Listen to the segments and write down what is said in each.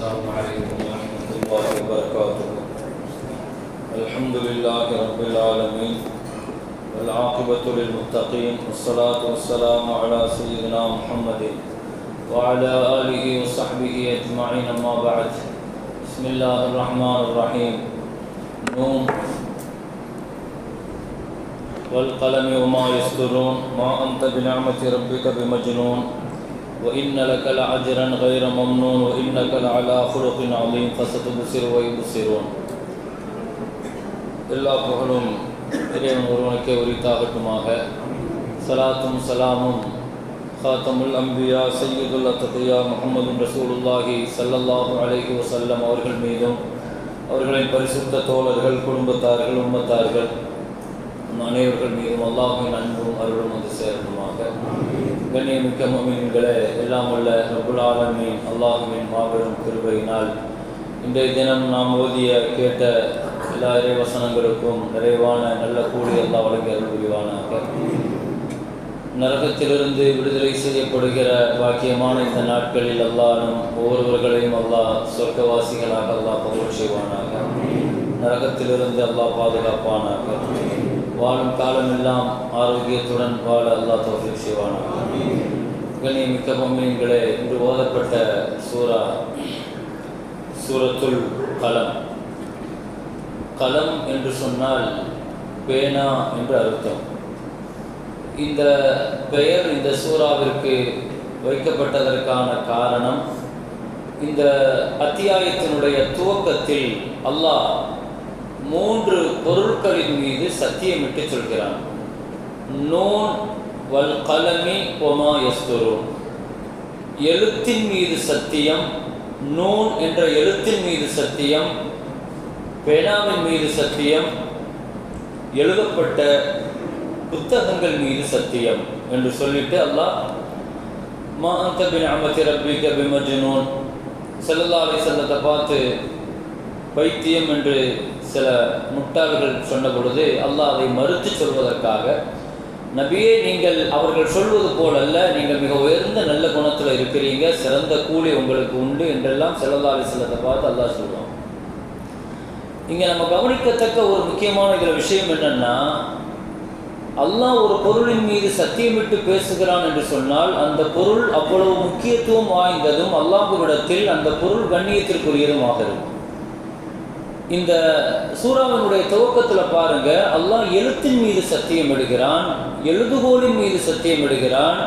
السلام عليكم ورحمة الله وبركاته. الحمد لله رب العالمين والعاقبة للمتقين والصلاة والسلام على سيدنا محمد وعلى آله وصحبه أجمعين. أما بعد بسم الله الرحمن الرحيم. نون. والقلم وما يسطرون ما أنت بنعمة ربك بمجنون. وإن لك لأجرا غير ممنون وإنك لعلى خلق عظيم فستبصر ويبصرون எல்லா புகழும் இறைவன் ஒருவனுக்கே உரித்தாகட்டுமாக சலாத்தும் சலாமும் ஹாத்தமுல் அம்பியா சையீதுல் அத்தகையா முகமது ரசூலுல்லாஹி ஸல்லல்லாஹு அலைஹி வஸல்லம் அவர்கள் மீதும் அவர்களின் பரிசுத்த தோழர்கள் குடும்பத்தார்கள் உம்மத்தார்கள் நம் அனைவர்கள் மீதும் அல்லாஹின் அன்பும் அருளும் வந்து சேரணுமாக கண்ணியமிக்க மீன்களே எல்லாம் உள்ள ரபுல் ஆலமீன் அல்லாஹுவின் மாபெரும் கிருபையினால் இன்றைய தினம் நாம் ஓதிய கேட்ட எல்லா இறைவசனங்களுக்கும் நிறைவான நல்ல கூடிய எல்லாம் வழங்கி புரிவானாக நரகத்திலிருந்து விடுதலை செய்யப்படுகிற பாக்கியமான இந்த நாட்களில் எல்லாரும் ஒவ்வொருவர்களையும் அல்லாஹ் சொர்க்கவாசிகளாக அல்லாஹ் பகுல் செய்வானாக. நரகத்திலிருந்து அல்லாஹ் பாதுகாப்பானாக. வாழும் காலமெல்லாம் ஆரோக்கியத்துடன் வாழ அல்லாஹ் தோஃபிக் செய்வானாக. கண்ணியமிக்க பொம்மையங்களே இன்று ஓதப்பட்ட சூரா சூரத்துள் கலம். கலம் என்று சொன்னால் பேனா என்று அர்த்தம். இந்த பெயர் இந்த சூறாவிற்கு வைக்கப்பட்டதற்கான காரணம் இந்த அத்தியாயத்தினுடைய துவக்கத்தில் அல்லாஹ் மூன்று பொருட்களின் மீது சத்தியமிட்டு சொல்கிறான். நோன் வல் கலமி ஒமா எஸ்துரு எழுத்தின் மீது சத்தியம் நூன் என்ற எழுத்தின் மீது சத்தியம் பேனாவின் மீது சத்தியம் எழுதப்பட்ட புத்தகங்கள் மீது சத்தியம் என்று சொல்லிட்டு அல்லாஹ் மா அந்த பின் அமத்தி ரப்பிக்க பிமஜ்னூன் செல்லல்லா அலி செல்லத்தை பார்த்து பைத்தியம் என்று சில முட்டாள்கள் சொன்ன பொழுது அல்லாஹ் அதை மறுத்து சொல்வதற்காக நபியே நீங்கள் அவர்கள் சொல்வது போலல்ல நீங்கள் மிக உயர்ந்த நல்ல குணத்தில் இருக்கிறீங்க சிறந்த கூலி உங்களுக்கு உண்டு என்றெல்லாம் செல்லல்லா அலி செல்லத்தை பார்த்து அல்லாஹ் சொல்லுவான் இங்கே நம்ம கவனிக்கத்தக்க ஒரு முக்கியமான இதில் விஷயம் என்னன்னா அல்லாஹ் ஒரு பொருளின் மீது சத்தியமிட்டு பேசுகிறான் என்று சொன்னால் அந்த பொருள் அவ்வளவு முக்கியத்துவம் வாய்ந்ததும் அல்லாஹுவிடத்தில் அந்த பொருள் கண்ணியத்திற்குரியதுமாக இருக்கும். இந்த சூறாவினுடைய துவக்கத்தில் பாருங்க அல்லாஹ் எழுத்தின் மீது சத்தியம் எடுகிறான் எழுதுகோலின் மீது சத்தியம் எடுகிறான்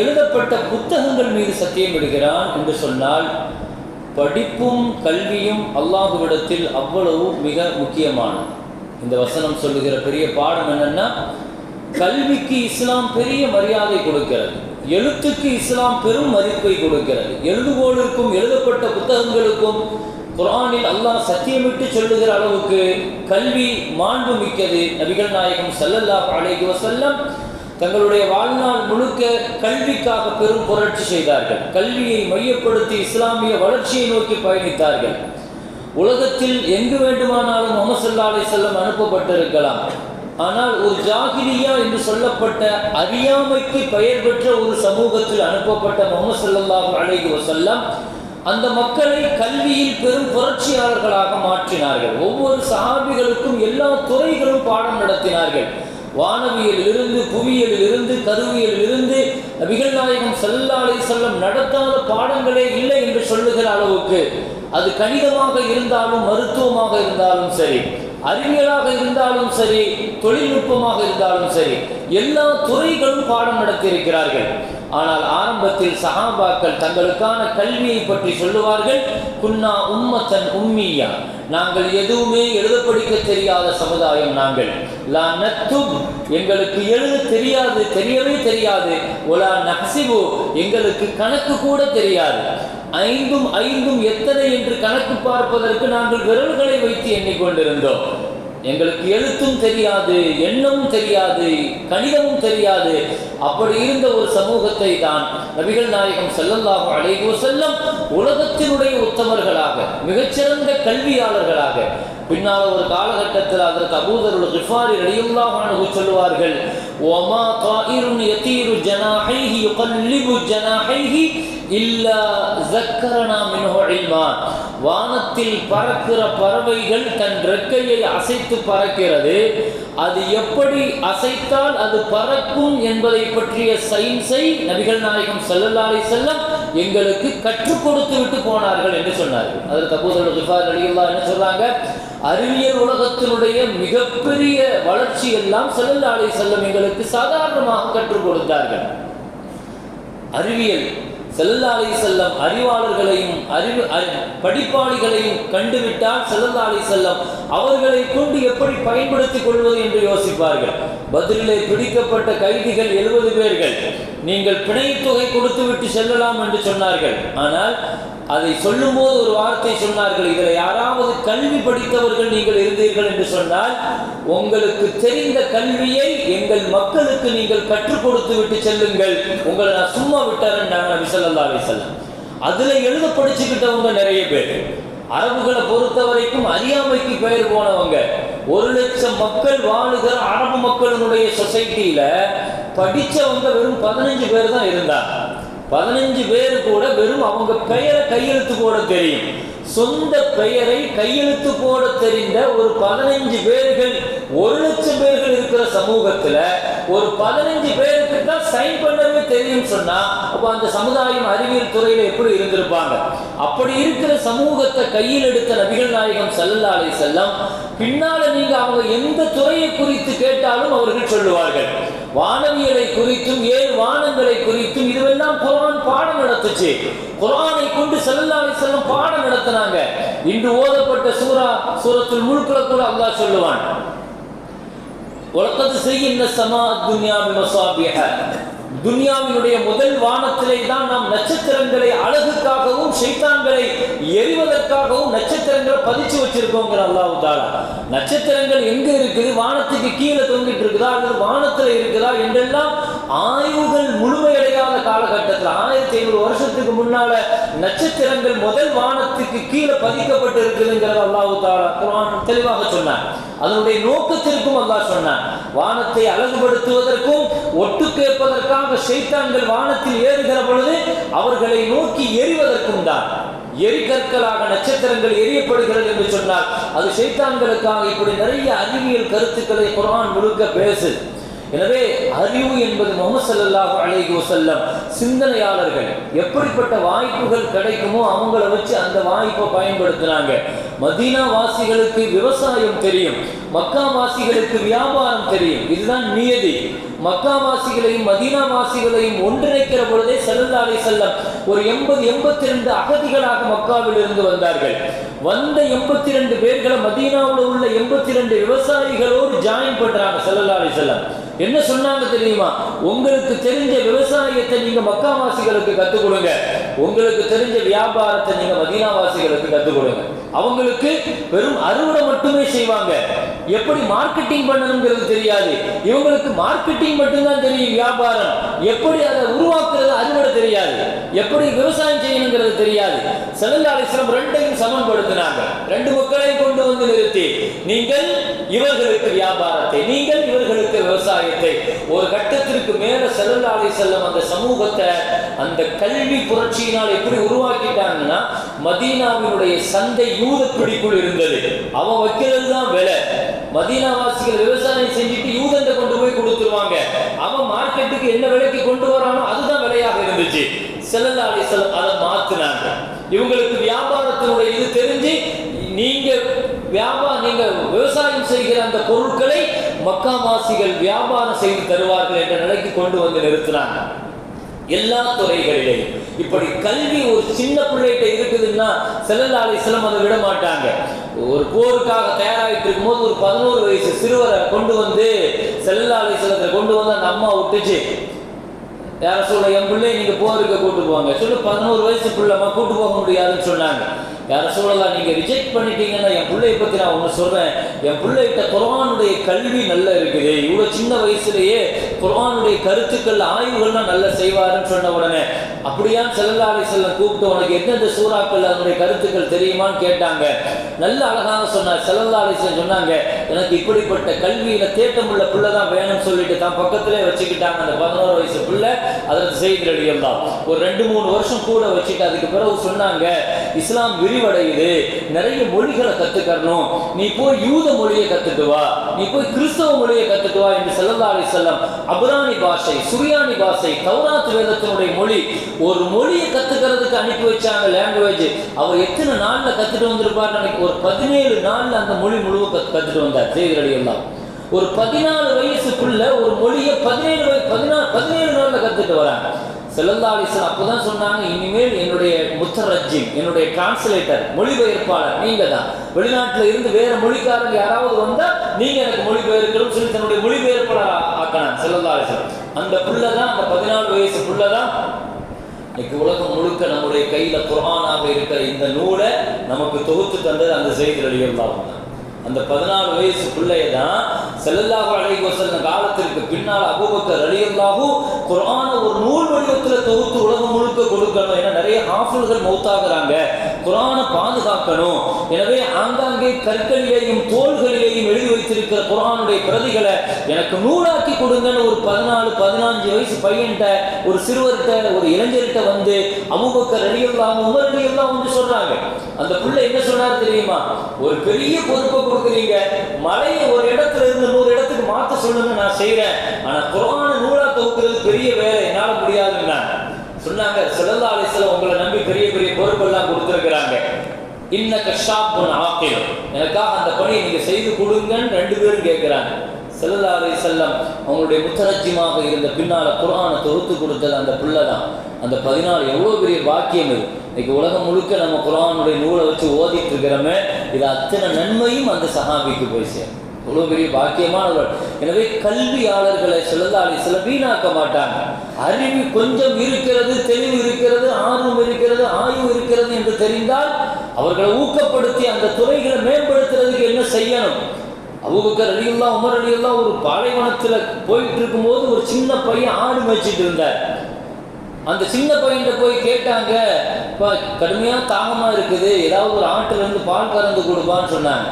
எழுதப்பட்ட புத்தகங்கள் மீது சத்தியம் எடுகிறான் என்று சொன்னால் படிப்பும் கல்வியும் அல்லாஹுவிடத்தில் அவ்வளவு மிக முக்கியமானது. இந்த வசனம் சொல்லுகிற பெரிய பாடம் என்னன்னா கல்விக்கு இஸ்லாம் பெரிய மரியாதை கொடுக்கிறது. எழுத்துக்கு இஸ்லாம் பெரும் மதிப்பை கொடுக்கிறது. எழுதுகோளுக்கும் எழுதப்பட்ட புத்தகங்களுக்கும் குரானில் அல்லாஹ் சத்தியமிட்டு சொல்லுகிற அளவுக்கு கல்வி மாண்பு மிக்கது. நபிகள் நாயகம் சல்லல்லாஹ் அலைஹி வசல்லம் தங்களுடைய வாழ்நாள் முழுக்க கல்விக்காக பெரும் புரட்சி செய்தார்கள். கல்வியை மையப்படுத்தி இஸ்லாமிய வளர்ச்சியை நோக்கி பயணித்தார்கள். உலகத்தில் எங்கு வேண்டுமானாலும் முகமது செல்லம் அனுப்பப்பட்டிருக்கலாம். ஆனால் ஒரு ஜாகிரியா என்று சொல்லப்பட்ட அறியாமைக்கு பெயர் பெற்ற ஒரு சமூகத்தில் அனுப்பப்பட்ட முகமது சல்லாஹூ அலைஹி வசல்லம் அந்த மக்களை கல்வியில் பெரும் புரட்சியாளர்களாக மாற்றினார்கள். ஒவ்வொரு சஹாபிகளுக்கும் எல்லா துறைகளும் பாடம் நடத்தினார்கள். வானவியலில் இருந்து புவியியலில் இருந்து கருவியலில் இருந்து நபிகள் நாயகம் சல்லா செல்லம் நடத்தாத பாடங்களே இல்லை என்று சொல்லுகிற அளவுக்கு அது கணிதமாக இருந்தாலும் மருத்துவமாக இருந்தாலும் சரி அறிவியலாக இருந்தாலும் சரி தொழில்நுட்பமாக இருந்தாலும் சரி எல்லா துறைகளும் பாடம் நடத்தியிருக்கிறார்கள். ஆனால் ஆரம்பத்தில் சஹாபாக்கள் தங்களுக்கான கல்வியை பற்றி சொல்லுவார்கள் குன்னா உம்மத்தன் உம்மியா. நாங்கள் எதுவுமே எழுத படிக்க தெரியாத சமுதாயம் நாங்கள். லா நத்தும் எங்களுக்கு எழுத தெரியாது தெரியவே தெரியாது. ஒலா நஹசிபு எங்களுக்கு கணக்கு கூட தெரியாது. ஐந்தும் ஐந்தும் எத்தனை என்று கணக்கு பார்ப்பதற்கு நாங்கள் விரல்களை வைத்து எண்ணிக்கொண்டிருந்தோம் எங்களுக்கு எழுத்தும் தெரியாது எண்ணமும் தெரியாது கணிதமும் தெரியாது. அப்படி இருந்த ஒரு சமூகத்தை தான் நபிகள் நாயகம் செல்லல்லாகும் அழைகோ செல்லம் உலகத்தினுடைய உத்தமர்களாக மிகச்சிறந்த கல்வியாளர்களாக பின்னால் ஒரு காலகட்டத்தில் அதற்கு அபூதருள் கிஃபாரி ரலியல்லாஹு சொல்லுவார்கள் ஒமா தாயிரும் யதீரு ஜனாஹைஹி யுகல்லிபு ஜனாஹைஹி இல்லா ஜக்கரனா மின்ஹு இல்மா. வானத்தில் பறக்கிற பறவைகள் தன் ரெக்கையை அசைத்து பறக்கிறது. அது எப்படி அசைத்தால் அது பறக்கும் என்பதை பற்றிய சயின்ஸை நபிகள் நாயகம் ஸல்லல்லாஹு செல்லம் எங்களுக்கு கற்றுக் கொடுத்து விட்டு போனார்கள் என்று சொன்னார்கள். அதில் தபூதல் ஜிஃபார் ரலியல்லாஹு என்ன சொல்றாங்க அறிவியல் உலகத்தினுடைய மிகப்பெரிய வளர்ச்சி எல்லாம் ஸல்லல்லாஹு செல்லம் எங்களுக்கு சாதாரணமாக கற்றுக் கொடுத்தார்கள். அறிவியல் செல்லல்லாலை செல்லம் அறிவாளர்களையும் அறிவு படிப்பாளிகளையும் கண்டுவிட்டால் செல்லல்லாலை செல்லம் அவர்களை கொண்டு எப்படி பயன்படுத்திக் கொள்வது என்று யோசிப்பார்கள். பதிலே பிடிக்கப்பட்ட கைதிகள் எழுபது பேர்கள். நீங்கள் பிணை தொகை கொடுத்து விட்டு செல்லலாம் என்று சொன்னார்கள். ஆனால் அதை சொல்லும்போது ஒரு வார்த்தை சொன்னார்கள் இதில் யாராவது கல்வி படித்தவர்கள் நீங்கள் இருந்தீர்கள் என்று சொன்னால் உங்களுக்கு தெரிந்த கல்வியை எங்கள் மக்களுக்கு நீங்கள் கற்றுக் கொடுத்து விட்டு செல்லுங்கள். உங்களை நான் சும்மா விட்டாருன்னாங்க நபி ஸல்லல்லாஹு அலைஹி அதுல எழுத படிச்சுக்கிட்டவங்க நிறைய பேர். அரபுகளை பொறுத்த வரைக்கும் அறியாமைக்கு பெயர் போனவங்க. ஒரு லட்சம் மக்கள் வாழுகிற அரபு மக்களினுடைய சொசைட்டியில படிச்சவங்க வெறும் பதினஞ்சு பேர் தான் இருந்தாங்க. பதினஞ்சு பேர் கூட வெறும் அவங்க பெயரை கையெழுத்து போட தெரியும். சொந்த பெயரை கையெழுத்து போட தெரிந்த ஒரு பதினஞ்சு பேர்கள் ஒரு லட்சம் பேர்கள் இருக்கிற சமூகத்துல ஒரு பதினஞ்சு பேருக்கு தான் சைன் பண்ணவே தெரியும் சொன்னா அப்ப அந்த சமுதாயம் அறிவியல் துறையில எப்படி இருந்திருப்பாங்க? அப்படி இருக்கிற சமூகத்தை கையில் எடுத்த நபிகள் நாயகம் ஸல்லல்லாஹு செல்லம் பின்னால நீங்க அவங்க எந்த துறையை குறித்து கேட்டாலும் அவர்கள் சொல்லுவார்கள். வானவியலை குறித்தும் ஏழு வானங்களை குறித்தும் இதுவெல்லாம் குரான் பாடம் நடத்துச்சு. குரானை கொண்டு ஸல்லல்லாஹு செல்லம் பாடம் நடத்தினாங்க. இன்று ஓதப்பட்ட சூரா சூரத்தில் முல்க்ல கூட அல்லாஹ் சொல்லுவான். உலகத்து செய்கின்ற சமா துன்யா பிமசாபிஹ துன்யாவினுடைய முதல் வானத்திலே தான் நாம் நட்சத்திரங்களை அழகுக்காகவும் சைத்தான்களை எரிவதற்காகவும் நட்சத்திரங்களை பதிச்சு வச்சிருக்கோங்கிற அல்லாஹ் தாலா நட்சத்திரங்கள் எங்க இருக்குது? வானத்துக்கு கீழே தொங்கிட்டு இருக்குதா? அல்லது வானத்துல இருக்குதா? என்றெல்லாம் ஆய்வுகள் முழுமையடையாத காலகட்டத்தில் ஆயிரத்தி ஐநூறு வருஷத்துக்கு முன்னால நட்சத்திரங்கள் முதல் வானத்துக்கு கீழே பதிக்கப்பட்டு இருக்குதுங்கிறது அல்லாஹ் குரான் தெளிவாக சொன்னார். அதனுடைய நோக்கத்திற்கும் அல்லாஹ் சொன்னார். வானத்தை அழகுபடுத்துவதற்கும் ஒட்டு கேட்பதற்காக சைத்தான்கள் வானத்தில் ஏறுகிற பொழுது அவர்களை நோக்கி எரிவதற்கும் தான் எரிகற்களாக நட்சத்திரங்கள் எரியப்படுகிறது என்று சொன்னால் அது ஷைத்தான்களுக்காக இப்படி நிறைய அறிவியல் கருத்துக்களை குரான் முழுக்க பேசுது. எனவே அறிவு என்பது முகமது சல்லாஹ் அலைஹி வஸல்லம் சிந்தனையாளர்கள் எப்படிப்பட்ட வாய்ப்புகள் கிடைக்குமோ அவங்கள வச்சு அந்த வாய்ப்பை பயன்படுத்தினாங்க. மதீனா வாசிகளுக்கு விவசாயம் தெரியும் மக்கா வாசிகளுக்கு வியாபாரம் தெரியும். இதுதான் நியதி. மக்கா வாசிகளையும் மதீனா வாசிகளையும் ஒன்றிணைக்கிற பொழுதே ஸல்லல்லாஹு செல்லம் ஒரு எண்பது எண்பத்தி ரெண்டு அகதிகளாக மக்காவில் இருந்து வந்தார்கள். வந்த எண்பத்தி ரெண்டு பேர்களை மதீனாவில் உள்ள எண்பத்தி ரெண்டு விவசாயிகளோடு ஜாயின் பண்றாங்க ஸல்லல்லாஹு செல்லம் என்ன சொன்னாங்க தெரியுமா? உங்களுக்கு தெரிஞ்ச விவசாயத்தை நீங்க மக்காவாசிகளுக்கு கத்துக் கொடுங்க. உங்களுக்கு தெரிஞ்ச வியாபாரத்தை நீங்க மதீனாவாசிகளுக்கு கத்துக் கொடுங்க. அவங்களுக்கு வெறும் அறுவடை மட்டுமே செய்வாங்க. எப்படி மார்க்கெட்டிங் பண்ணணுங்கிறது தெரியாது. இவங்களுக்கு மார்க்கெட்டிங் மட்டும்தான் தெரியும் வியாபாரம். எப்படி அதை உருவாக்குறது அறுவடை தெரியாது. எப்படி விவசாயம் செய்யணுங்கிறது தெரியாது. ஸல்லல்லாஹு அலைஹி ரெண்டையும் சமன்படுத்தினாங்க. ரெண்டு மக்களையும் கொண்டு வந்து நிறுத்தி. நீங்கள் இவர்களுக்கு வியாபாரத்தை நீங்கள் இவர்களுக்கு விவசாயத்தை. ஒரு கட்டத்திற்கு மேல ஸல்லல்லாஹு செல்லும் அந்த சமூகத்தை அந்த கல்வி புரட்சி புரட்சியினால் எப்படி உருவாக்கிட்டாங்கன்னா மதீனாவினுடைய சந்தை யூத பிடிக்குள் இருந்தது. அவன் வைக்கிறது தான் விலை. மதீனாவாசிகள் விவசாயம் செஞ்சுட்டு யூதத்தை கொண்டு போய் கொடுத்துருவாங்க. அவன் மார்க்கெட்டுக்கு என்ன விலைக்கு கொண்டு வரானோ அதுதான் விலையாக இருந்துச்சு. ஸல்லல்லாஹு அலைஹி அதை மாத்தினாங்க. இவங்களுக்கு வியாபாரத்தினுடைய இது தெரிஞ்சு நீங்க வியாபாரம் நீங்க விவசாயம் செய்கிற அந்த பொருட்களை மக்காவாசிகள் வியாபாரம் செய்து தருவார்கள் என்ற நிலைக்கு கொண்டு வந்து நிறுத்தினாங்க. எல்லா துறைகளிலேயும் இப்படி கல்வி ஒரு சின்ன பிள்ளைகிட்ட இருக்குதுன்னா ஸல்லல்லாஹு சிலம் அதை விட மாட்டாங்க. ஒரு போருக்காக தயாராகிட்டு இருக்கும்போது ஒரு பதினோரு வயசு சிறுவரை கொண்டு வந்து ஸல்லல்லாஹு சிலத்தை கொண்டு வந்து அந்த அம்மா விட்டுச்சு. யார சொல்ல என் பிள்ளை நீங்க போருக்கு கூட்டு போவாங்க சொல்லு பதினோரு வயசு பிள்ளைமா கூட்டு போக முடியாதுன்னு சொன்னாங்க. யார சொல்லலாம் நீங்க ரிஜெக்ட் பண்ணிட்டீங்கன்னா என் பிள்ளைய பத்தி நான் ஒன்று சொல்றேன். என் பிள்ளைகிட்ட குரானுடைய கல்வி நல்லா இருக்குது. இவ்வளோ சின்ன வயசுலயே குரானுடைய கருத்துக்கள் ஆய்வுகள்லாம் நல்லா செய்வாருன்னு சொன்ன உடனே அப்படியா செல்லல்லா செல்லம் கூப்பிட்டு உனக்கு எந்தெந்த சூறாக்கள் அதனுடைய கருத்துக்கள் தெரியுமான்னு கேட்டாங்க. நல்ல அழகாக சொன்னார். செல்லல்லா சொன்னாங்க எனக்கு இப்படிப்பட்ட கல்வியில தேட்டம் உள்ள பிள்ளை தான் வேணும்னு சொல்லிட்டு தான் பக்கத்திலே வச்சுக்கிட்டாங்க அந்த பதினோரு வயசு பிள்ளை அதற்கு செய்தி அடியெல்லாம் ஒரு ரெண்டு மூணு வருஷம் கூட வச்சுட்டு அதுக்கு பிறகு சொன்னாங்க இஸ்லாம் விரிவடையுது நிறைய மொழிகளை கத்துக்கணும் நீ போய் யூத மொழியை கத்துட்டு வா நீ போய் கிறிஸ்தவ மொழியை கத்துட்டு வா என்று செல்லல்லா அலிசல்லம் அபுராணி பாஷை சுரியானி பாஷை கௌராத் வேதத்தினுடைய மொழி. ஒரு மொழியை கத்துக்கிறதுக்கு அனுப்பி வச்சாங்க லாங்குவேஜ் அவர் எத்தனை நாள்ல கத்துட்டு வந்திருப்பார் எனக்கு ஒரு பதினேழு நாள்ல அந்த மொழி முழுவ கத்துட்டு வந்தார். செய்திகளை எல்லாம் ஒரு பதினாலு வயசுக்குள்ள ஒரு மொழியை பதினேழு வயசு பதினாலு பதினேழு நாள்ல கத்துட்டு வராங்க. செல்லல்லா அலிஸ்லாம் அப்பதான் சொன்னாங்க இனிமேல் என்னுடைய முத்தரஜிம் என்னுடைய டிரான்ஸ்லேட்டர் மொழிபெயர்ப்பாளர் நீங்க தான் வெளிநாட்டுல இருந்து வேற மொழிக்காரங்க யாராவது வந்தா நீங்க எனக்கு மொழிபெயர்க்கணும் சொல்லி தன்னுடைய மொழிபெயர்ப்பாளர் ஆ- ஆக்கினாங்க. செல்லல்லா அலிஸ்லாம் அந்த புள்ளதான் அந்த பதினாலு வயசு புள்ளதான் இன்னைக்கு உலகம் முழுக்க நம்முடைய கையில குரானாக இருக்கிற இந்த நூலை நமக்கு தொகுத்து தந்தது அந்த செய்தி அழியல்லாகும் அந்த பதினாலு வயசு பிள்ளைய தான் செல்லல்லாஹு அலைஹி வஸல்லம் காலத்திற்கு பின்னால் அபூபக்கர் அழியல்லாகும் குரான ஒரு நூல் வடிவத்தில் தொகுத்து உலகம் முழுக்க கொடுக்கணும். ஏன்னா நிறைய ஹாஃபில்கள் மௌத்தாகிறாங்க. குரானை பாதுகாக்கணும். எனவே ஆங்காங்கே கற்களிலேயும் தோள்களிலேயும் எழுதி வைத்திருக்கிற குரானுடைய பிரதிகளை எனக்கு நூலாக்கி கொடுங்கன்னு ஒரு பதினாலு பதினஞ்சு வயசு பையன்கிட்ட ஒரு சிறுவர்கிட்ட ஒரு இளைஞர்கிட்ட வந்து அபூபக்கர் ரலியல்லாஹு உமர் ரலியல்லாஹு வந்து சொல்றாங்க. அந்த பிள்ளை என்ன சொன்னார் தெரியுமா? ஒரு பெரிய பொறுப்பை கொடுக்குறீங்க. மலையை ஒரு இடத்துல இருந்து நூறு இடத்துக்கு மாற்ற சொல்லுங்க நான் செய்யறேன் ஆனா குரான நூலா தொகுக்கிறது பெரிய வேலை. என்னால முடியாதுன்னா சொன்னாங்க ஸல்லல்லாஹு அலைஹி உங்களை நம்பி பெரிய பெரிய பொறுப்பெல்லாம் கொடுத்துருக்குறாங்க. இன்ன ஷாப்புன் ஆக்கியம் எனக்காக அந்த பணியை நீங்கள் செய்து கொடுங்கன்னு ரெண்டு பேரும் கேட்குறாங்க ஸல்லல்லாஹு அலி செல்லம் அவங்களுடைய முத்தரஜிமாக இருந்த பின்னால் குரானை தொகுத்து கொடுத்தது அந்த பிள்ளை தான். அந்த பதினாலு எவ்வளோ பெரிய பாக்கியம் இது. இன்னைக்கு உலகம் முழுக்க நம்ம குரானுடைய நூலை வச்சு ஓதிட்டு இருக்கிறோமே இது அத்தனை நன்மையும் அந்த சஹாபிக்கு போய் சேரும். இவ்வளோ பெரிய பாக்கியமானவர்கள். எனவே கல்வியாளர்களை செல்லதாலி சில வீணாக்க மாட்டாங்க. அறிவு கொஞ்சம் இருக்கிறது தெளிவு இருக்கிறது ஆர்வம் இருக்கிறது ஆய்வு இருக்கிறது என்று தெரிந்தால் அவர்களை ஊக்கப்படுத்தி அந்த துறைகளை மேம்படுத்துறதுக்கு என்ன செய்யணும்? அபூபக்கர் அடியெல்லாம் உமர் அடியெல்லாம் ஒரு பாலைவனத்தில் போயிட்டு இருக்கும்போது ஒரு சின்ன பையன் ஆடு மேய்ச்சிட்டு இருந்தார். அந்த சின்ன பையன்கிட்ட போய் கேட்டாங்க இப்போ கடுமையா தாகமாக இருக்குது. ஏதாவது ஒரு ஆட்டிலேருந்து பால் கறந்து கொடுப்பான்னு சொன்னாங்க.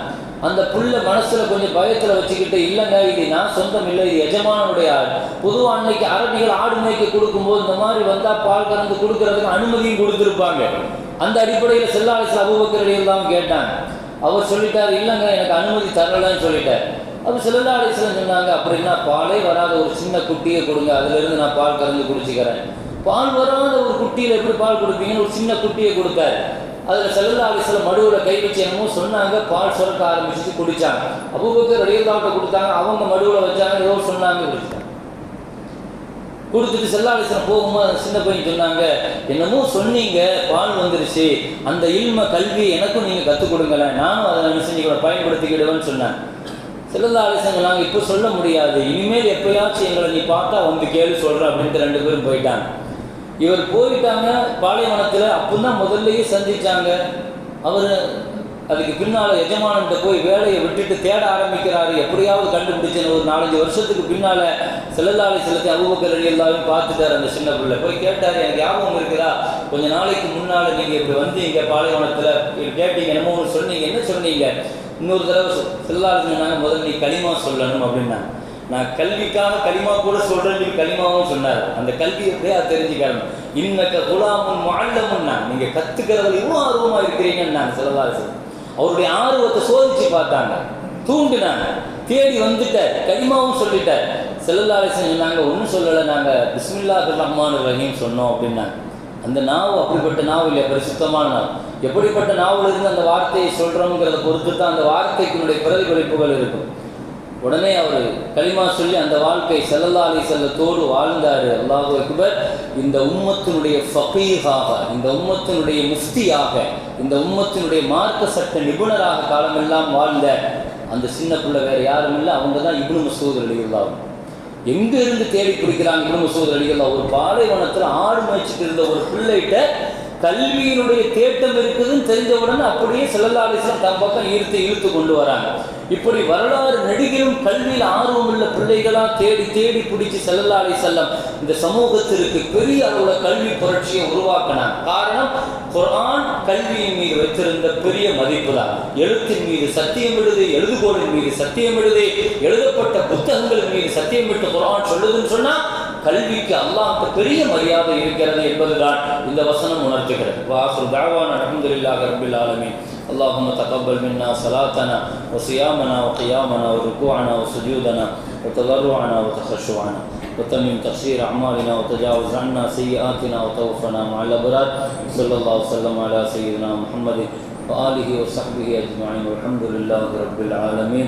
அந்த புள்ள மனசுல கொஞ்சம் பயத்துல வச்சுக்கிட்டு இல்லைங்க இது நான் சொந்தம் இல்லை இது எஜமானுடைய ஆடு பொதுவா அன்னைக்கு அரபிகள் ஆடு மேய்க்க கொடுக்கும்போது இந்த மாதிரி வந்தா பால் கறந்து கொடுக்கறதுக்கு அனுமதியும் கொடுத்துருப்பாங்க. அந்த அடிப்படையில் செல்லாலிஸ் அபுபக்கர் தான் கேட்டாங்க. அவர் சொல்லிட்டார் இல்லைங்க எனக்கு அனுமதி தரலன்னு சொல்லிட்டார். அப்போ செல்லல்லா சொன்னாங்க அப்படின்னா பாலே வராத ஒரு சின்ன குட்டியை கொடுங்க அதுல இருந்து நான் பால் கறந்து குடிச்சுக்கிறேன். பால் வராத ஒரு குட்டியில் எப்படி பால் கொடுப்பீங்கன்னு ஒரு சின்ன குட்டியை கொடுத்தாரு. அதில் செல்லல்லா சில மடுவில் கை வச்சு என்னமோ சொன்னாங்க பால் சுரக்க ஆரம்பிச்சு குடிச்சாங்க. அபூபக்கர் ரலியல்லாஹு கொடுத்தாங்க அவங்க மடுவில் வச்சாங்க ஏதோ சொன்னாங்க குடித்தாங்க கொடுத்துட்டு செல்லாலிசனம் போகும்போது சின்ன பையன் சொன்னாங்க என்னமோ சொன்னீங்க பால் வந்துருச்சு அந்த இல்ம கல்வி எனக்கும் நீங்கள் கற்றுக் கொடுங்களேன் நானும் அதை நினைச்சு செஞ்சுக்கூட பயன்படுத்திக்கிடுவேன்னு சொன்னேன் செல்லல்லாலிசன் நாங்கள் இப்போ சொல்ல முடியாது இனிமேல் எப்பயாச்சும் எங்களை நீ பார்த்தா வந்து கேள்வி சொல்கிற அப்படின்ட்டு ரெண்டு பேரும் போயிட்டாங்க. இவர் போயிட்டாங்க பாலைவனத்தில் அப்போ முதல்லையே சந்தித்தாங்க சந்திச்சாங்க. அவர் அதுக்கு பின்னால் எஜமானன்ட்ட போய் வேலையை விட்டுட்டு தேட ஆரம்பிக்கிறாரு. எப்படியாவது கண்டுபிடிச்சு ஒரு நாலஞ்சு வருஷத்துக்கு பின்னால் செல்லல்லாலை செலுத்தி அபுபக்கர் அலி எல்லாரும் பார்த்துட்டார் அந்த சின்ன பிள்ளை. போய் கேட்டார் எனக்கு ஞாபகம் இருக்குதா கொஞ்ச நாளைக்கு முன்னால் நீங்கள் இப்படி வந்தீங்க பாலைவனத்தில். கேட்டீங்க என்னமோ ஒன்று சொன்னீங்க. என்ன சொன்னீங்க? இன்னொரு தடவை செல்லாலை சொன்னாங்க முதல்ல நீ களிமா சொல்லணும் அப்படின்னாங்க. நான் கல்விக்காக களிமா கூட சொல்றேன் நீ களிமாவும் சொன்னார். அந்த கல்வி எப்படியா தெரிஞ்சுக்கணும். இன்னக்க குலாமும் வாழ்ந்தமும் நான் நீங்க கத்துக்கிறதுல இவ்வளோ ஆர்வமா இருக்கிறீங்கன்னு நான் செல்லதாசு அவருடைய ஆர்வத்தை சோதிச்சு பார்த்தாங்க. தூண்டினாங்க. தேடி வந்துட்டார். களிமாவும் சொல்லிட்டார். செல்லல்லாலேசன் சொன்னாங்க ஒன்றும் சொல்லலை. நாங்கள் பிஸ்மில்லா ரஹ்மான் ரஹீம் சொன்னோம் அப்படின்னாங்க. அந்த நாவு அப்படிப்பட்ட நாவு இல்லையா? பரிசுத்தமான நாவு. எப்படிப்பட்ட நாவில் இருந்து அந்த வார்த்தையை சொல்கிறோங்கிறத பொறுத்து தான் அந்த வார்த்தைக்குனுடைய பிரதிபலிப்புகள் இருக்கும். உடனே அவர் களிமா சொல்லி அந்த வாழ்க்கை செல்லல்லா அலி செல்லத்தோடு வாழ்ந்தார் அல்லாஹு அக்பர். இந்த உம்மத்தினுடைய ஃபகீஹாக இந்த உம்மத்தினுடைய முஃப்தியாக இந்த உம்மத்தினுடைய மார்க்க சட்ட நிபுணராக காலமெல்லாம் வாழ்ந்த அந்த சின்ன பிள்ளை வேறு யாரும் இல்லை. அவங்க தான் இப்னு மசூத் அலியுல்லாவும் எங்க தேடி பிடிக்கிறாங்க இப்னு மசூத் அலியுல்லா ஒரு பாலைவனத்தில் ஆடு மேய்ச்சிட்டு இருந்த ஒரு பிள்ளைகிட்ட கல்வியினுடைய தேட்டம் இருக்குதுன்னு தெரிஞ்சவுடனே அப்படியே செல்லல்லா அலிஸ்லாம் தம் பக்கம் ஈர்த்து இழுத்து கொண்டு வராங்க. இப்படி வரலாறு நடிகரும் கல்வியில் ஆர்வம் உள்ள பிள்ளைகளாக தேடி தேடி பிடிச்சி செல்லல்லா செல்லம் இந்த சமூகத்திற்கு பெரிய அளவுல கல்வி புரட்சியை உருவாக்கினாங்க. காரணம் குரான் கல்வியின் மீது வைத்திருந்த பெரிய மதிப்பு தான் எழுத்தின் மீது சத்தியம் எழுது எழுதுகோளின் மீது சத்தியம் எழுது எழுதப்பட்ட புத்தகங்கள் மீது சத்தியம் விட்டு குரான் சொல்லுதுன்னு சொன்னா கல்விக்கு அல்லாஹ்க்கு பெரிய மரியாதை இருக்கிறது என்பதுதான் இந்த வசனம் உணர்த்துகிறது வாசுர் தாவான் அலமதுல்லாஹ் ரபில் ஆலமீன் اللهم تقبل منا صلاتنا وصيامنا وقيامنا وركوعنا وسجودنا وتضرعنا وتخشعنا وتمم تقصير أعمالنا وتجاوز عنا سيئاتنا وتوفنا مع الأبرار صلى الله وسلم على سيدنا محمد وآله وصحبه أجمعين والحمد لله رب العالمين